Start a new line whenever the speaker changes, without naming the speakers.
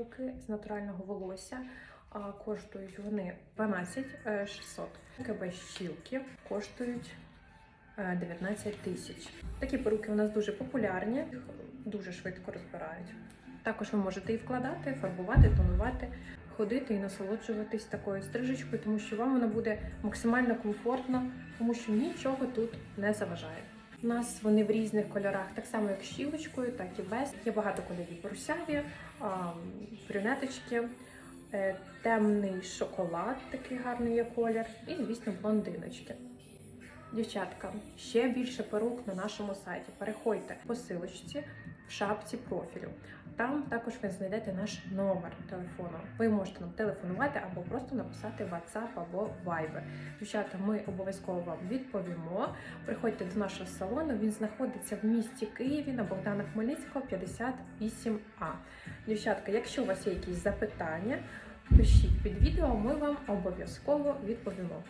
перуки з натурального волосся. А коштують вони 12 е, 600. КБ щілки коштують е, 19 тисяч. Такі перуки у нас дуже популярні, їх дуже швидко розбирають. Також ви можете і вкладати, фарбувати, тонувати, ходити і насолоджуватись такою стрижечкою, тому що вам вона буде максимально комфортно, тому що нічого тут не заважає. У нас вони в різних кольорах, так само як щілочкою, так і без. Є багато кольорів брусяві, брюнеточки, е, темний шоколад, такий гарний є колір, і, звісно, блондиночки. Дівчатка, ще більше перук на нашому сайті. Переходьте по силочці в шапці профілю. Там також ви знайдете наш номер телефону. Ви можете нам телефонувати або просто написати WhatsApp або Viber. Дівчата, ми обов'язково вам відповімо. Приходьте до нашого салону. Він знаходиться в місті Києві на Богдана Хмельницького 58А. Дівчатка, якщо у вас є якісь запитання, пишіть під відео, ми вам обов'язково відповімо.